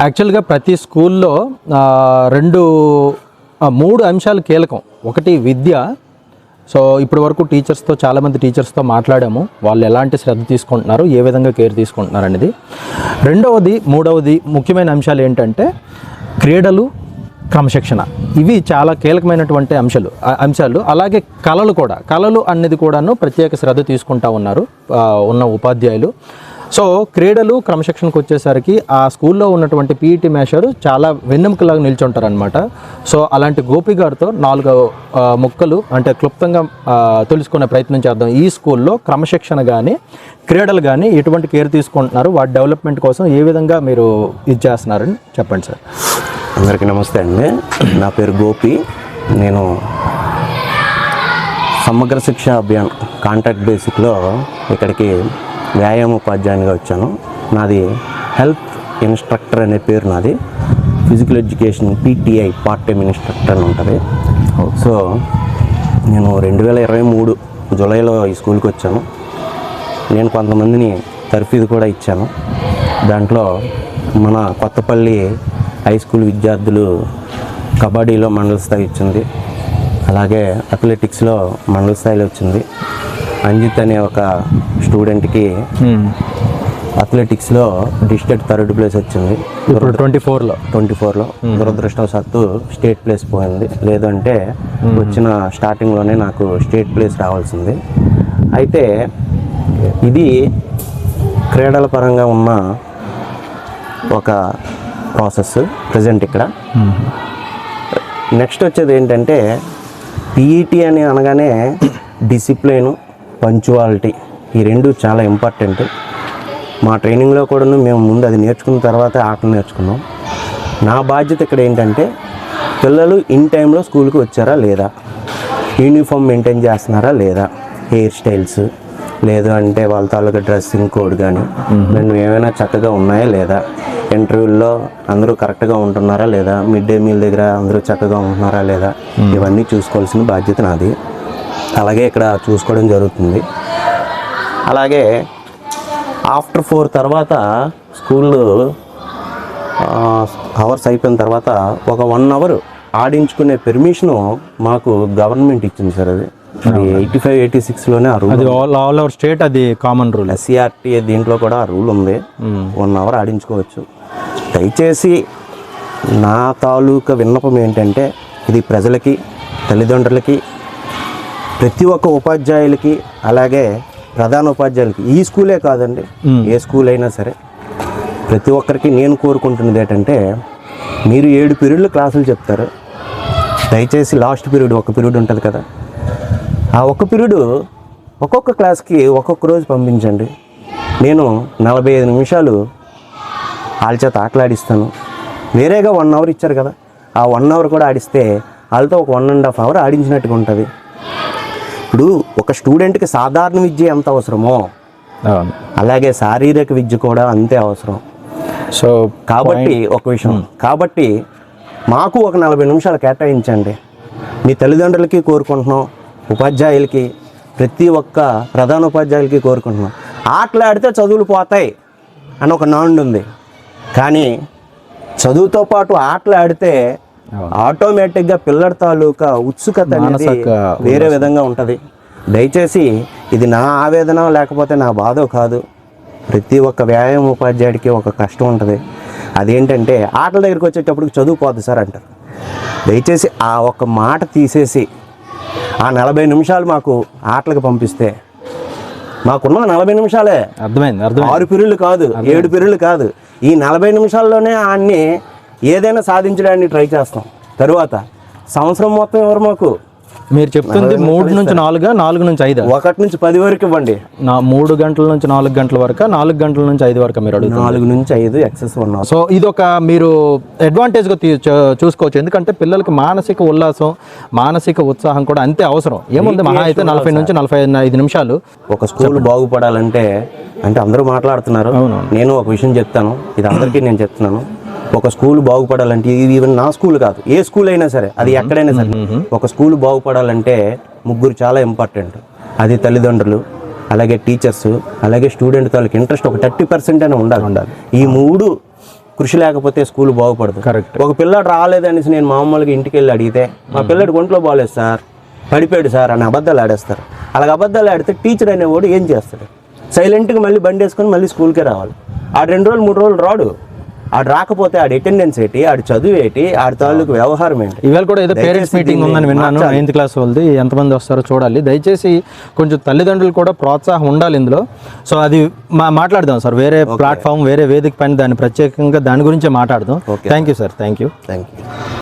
యాక్చువల్గా ప్రతి స్కూల్లో రెండు మూడు అంశాలు కీలకం. ఒకటి విద్య. సో ఇప్పటి వరకు టీచర్స్తో చాలామంది టీచర్స్తో మాట్లాడాము. వాళ్ళు ఎలాంటి శ్రద్ధ తీసుకుంటున్నారు ఏ విధంగా కేర్ తీసుకుంటున్నారు అనేది. రెండవది మూడవది ముఖ్యమైన అంశాలు ఏంటంటే క్రీడలు క్రమశిక్షణ. ఇవి చాలా కీలకమైనటువంటి అంశాలు అంశాలు. అలాగే కళలు కూడా. కళలు అనేది కూడాను ప్రత్యేక శ్రద్ధ తీసుకుంటా ఉన్నారు ఉన్న ఉపాధ్యాయులు. సో క్రీడలు క్రమశిక్షణకు వచ్చేసరికి ఆ స్కూల్లో ఉన్నటువంటి పీఈటీ మేషర్ చాలా వెన్నెముకలాగా నిల్చుంటారనమాట సో అలాంటి గోపి గారితో నాలుగు ముక్కలు అంటే క్లుప్తంగా తెలుసుకునే ప్రయత్నం చేద్దాం. ఈ స్కూల్లో క్రమశిక్షణ కానీ క్రీడలు కానీ ఎటువంటి కేర్ తీసుకుంటున్నారు? వాటి డెవలప్మెంట్ కోసం ఏ విధంగా మీరు ఇది చేస్తున్నారని చెప్పండి సార్. అందరికీ నమస్తే అండి. నా పేరు గోపి. నేను సమగ్ర శిక్ష అభియాన్ కాంట్రాక్ట్ బేసిక్లో ఇక్కడికి వ్యాయామ ఉపాధ్యాయునిగా వచ్చాను. నాది హెల్త్ ఇన్స్ట్రక్టర్ అనే పేరు నాది. Physical education PTI part time instructor అని ఉంటుంది. సో నేను రెండు వేల ఇరవై మూడు జూలైలో ఈ స్కూల్కి వచ్చాను. నేను కొంతమందిని తర్ఫీదు కూడా ఇచ్చాను. దాంట్లో మన కొత్తపల్లి హై స్కూల్ విద్యార్థులు కబడ్డీలో మండల స్థాయి వచ్చింది. అలాగే అథ్లెటిక్స్లో మండల స్థాయిలో వచ్చింది. అంజిత్ అనే ఒక స్టూడెంట్కి అథ్లెటిక్స్లో డిస్ట్రిక్ట్ థర్డ్ ప్లేస్ వచ్చింది. ఇప్పుడు ట్వంటీ ఫోర్లో ట్వంటీ ఫోర్లో దురదృష్టవశాత్తు స్టేట్ ప్లేస్ పోయింది. లేదంటే వచ్చిన స్టార్టింగ్లోనే నాకు స్టేట్ ప్లేస్ రావాల్సింది. అయితే ఇది క్రీడల పరంగా ఉన్న ఒక ప్రాసెస్ ప్రజెంట్ ఇక్కడ. నెక్స్ట్ వచ్చేది ఏంటంటే పీఈటీ అని అనగానే డిసిప్లిన్ పంచువాలిటీ. ఈ రెండు చాలా ఇంపార్టెంట్. మా ట్రైనింగ్లో కూడా మేము ముందు అది నేర్చుకున్న తర్వాత ఆటలు నేర్చుకున్నాం. నా బాధ్యత ఇక్కడ ఏంటంటే పిల్లలు ఇన్ టైంలో స్కూల్కి వచ్చారా లేదా? యూనిఫామ్ మెయింటైన్ చేస్తున్నారా లేదా? Hair styles. లేదు అంటే వాళ్ళ తాలూకా డ్రెస్సింగ్ కోడ్ కానీ మేము. ఏమైనా చక్కగా ఉన్నాయా లేదా? ఇంటర్వ్యూల్లో అందరూ కరెక్ట్గా ఉంటున్నారా లేదా? మిడ్ డే మీల్ దగ్గర అందరూ చక్కగా ఉంటున్నారా లేదా? ఇవన్నీ చూసుకోవాల్సిన బాధ్యత నాది. అలాగే ఇక్కడ చూసుకోవడం జరుగుతుంది. అలాగే ఆఫ్టర్ ఫోర్ తర్వాత స్కూల్ అవర్స్ అయిపోయిన తర్వాత ఒక వన్ అవర్ ఆడించుకునే పెర్మిషను మాకు గవర్నమెంట్ ఇచ్చింది సార్ అది. ఎయిటీ ఫైవ్ ఎయిటీ సిక్స్లోనే ఆ రూల్ అది ఆల్ ఆల్ ఓవర్ స్టేట్ అది కామన్ రూల్ ఎస్సీఆర్టీ దీంట్లో కూడా ఆ రూల్ ఉంది. వన్ అవర్ ఆడించుకోవచ్చు. దయచేసి నా తాలూకా విన్నపం ఏంటంటే ఇది ప్రజలకి తల్లిదండ్రులకి ప్రతి ఒక్క ఉపాధ్యాయులకి అలాగే ప్రధాన ఉపాధ్యాయులకి ఈ స్కూలే కాదండి. ఏ స్కూల్ అయినా సరే ప్రతి ఒక్కరికి నేను కోరుకుంటున్నది ఏంటంటే మీరు ఏడు పీరియడ్లు క్లాసులు చెప్తారు. దయచేసి లాస్ట్ పీరియడ్ ఒక పీరియడ్ ఉంటుంది కదా. ఆ ఒక్క పీరియడ్ ఒక్కొక్క క్లాస్కి ఒక్కొక్క రోజు పంపించండి. నేను నలభై ఐదు నిమిషాలు వాళ్ళ చేత ఆటలాడిస్తాను. వేరేగా వన్ అవర్ ఇచ్చారు కదా. ఆ వన్ అవర్ కూడా ఆడిస్తే వాళ్ళతో ఒక వన్ అండ్ హాఫ్ అవర్ ఆడించినట్టుగా ఉంటుంది. ఇప్పుడు ఒక స్టూడెంట్కి సాధారణ విద్య ఎంత అవసరమో అలాగే శారీరక విద్య కూడా అంతే అవసరం. సో కాబట్టి ఒక విషయం. కాబట్టి మాకు ఒక నలభై నిమిషాలు కేటాయించండి. మీ తల్లిదండ్రులకి కోరుకుంటున్నాం ఉపాధ్యాయులకి ప్రతి ఒక్క ప్రధాన ఉపాధ్యాయులకి కోరుకుంటున్నాం. ఆటలాడితే చదువులు పోతాయి అని ఒక నాండు ఉంది. కానీ చదువుతో పాటు ఆటలు ఆడితే ఆటోమేటిక్గా పిల్లల తాలూకా ఉత్సుకత అనేది వేరే విధంగా ఉంటుంది. దయచేసి ఇది నా ఆవేదన లేకపోతే నా బాధ కాదు. ప్రతి ఒక్క వ్యాయామ ఉపాధ్యాయుడికి ఒక కష్టం ఉంటుంది. అదేంటంటే ఆటల దగ్గరికి వచ్చేటప్పటికి చదువు పోద్ది సార్ అంటారు. దయచేసి ఆ ఒక్క మాట తీసేసి ఆ నలభై నిమిషాలు మాకు ఆటలకు పంపిస్తే మాకున్నది నలభై నిమిషాలే. అర్థమైంది అర్థమైంది. ఆరు పిరులు కాదు ఏడు పిరులు కాదు. ఈ నలభై నిమిషాల్లోనే ఆన్ని ఏదైనా సాధించడానికి ట్రై చేస్తాం. తరువాత సంవత్సరం మొత్తం ఎవరు మాకు? మీరు చెప్తుంది మూడు నుంచి నాలుగా నాలుగు నుంచి ఐదా? ఒకటి నుంచి పది వరకు ఇవ్వండి. నా మూడు గంటల నుంచి నాలుగు గంటల వరకు నాలుగు గంటల నుంచి ఐదు వరకు మీరు అడుగుతారు నాలుగు నుంచి ఐదు ఎక్సెస్ అవర్ సో ఇది ఒక మీరు అడ్వాంటేజ్గా చూసుకోవచ్చు. ఎందుకంటే పిల్లలకి మానసిక ఉల్లాసం మానసిక ఉత్సాహం కూడా అంతే అవసరం. ఏముంది? మహా అయితే నలభై నుంచి నలభై ఐదు నిమిషాలు. ఒక స్కూల్ బాగుపడాలంటే అంటే అందరూ మాట్లాడుతున్నారు. నేను ఒక విషయం చెప్తాను. ఇది అందరికీ నేను చెప్తున్నాను. ఒక స్కూల్ బాగుపడాలంటే ఈవెన్ నా స్కూల్ కాదు ఏ స్కూల్ అయినా సరే అది ఎక్కడైనా సరే. ఒక స్కూల్ బాగుపడాలంటే ముగ్గురు చాలా ఇంపార్టెంట్ అది తల్లిదండ్రులు అలాగే టీచర్స్ అలాగే స్టూడెంట్ తాలూకు ఇంట్రెస్ట్ ఒక థర్టీ పర్సెంట్ అయినా ఉండాలి. ఉండాలి. ఈ మూడు కృషి లేకపోతే స్కూల్ బాగుపడదు. కరెక్ట్ ఒక పిల్లాడు రాలేదనేసి నేను మామూలుగా ఇంటికి వెళ్ళి అడిగితే మా పిల్లడు ఒంట్లో బాగాలేదు సార్ పడిపోయాడు సార్ అని అబద్ధాలు ఆడేస్తారు. అలాగ అబద్ధాలు ఆడితే టీచర్ అనేవాడు ఏం చేస్తాడు? సైలెంట్గా మళ్ళీ బండి వేసుకొని మళ్ళీ స్కూల్కే రావాలి. ఆడు రెండు రోజులు మూడు రోజులు రాడు. ఆడు రాకపోతే ఆడి అటెండెన్స్ ఏంటి? ఆడి చదువు ఏంటి? ఆడి తాలూకు వ్యవహారం ఏంటి? ఇవాళ కూడా ఏదో పేరెంట్స్ మీటింగ్ ఉందని విన్నాను. నైన్త్ క్లాస్ వాళ్ళది. ఎంతమంది వస్తారో చూడాలి. దయచేసి కొంచెం తల్లిదండ్రులు కూడా ప్రోత్సాహం ఉండాలి ఇందులో. సో అది మా మాట్లాడదాం సార్. వేరే ప్లాట్ఫామ్ వేరే వేదిక పైన దాన్ని ప్రత్యేకంగా దాని గురించే మాట్లాడదాం. Thank you sir thank you thank you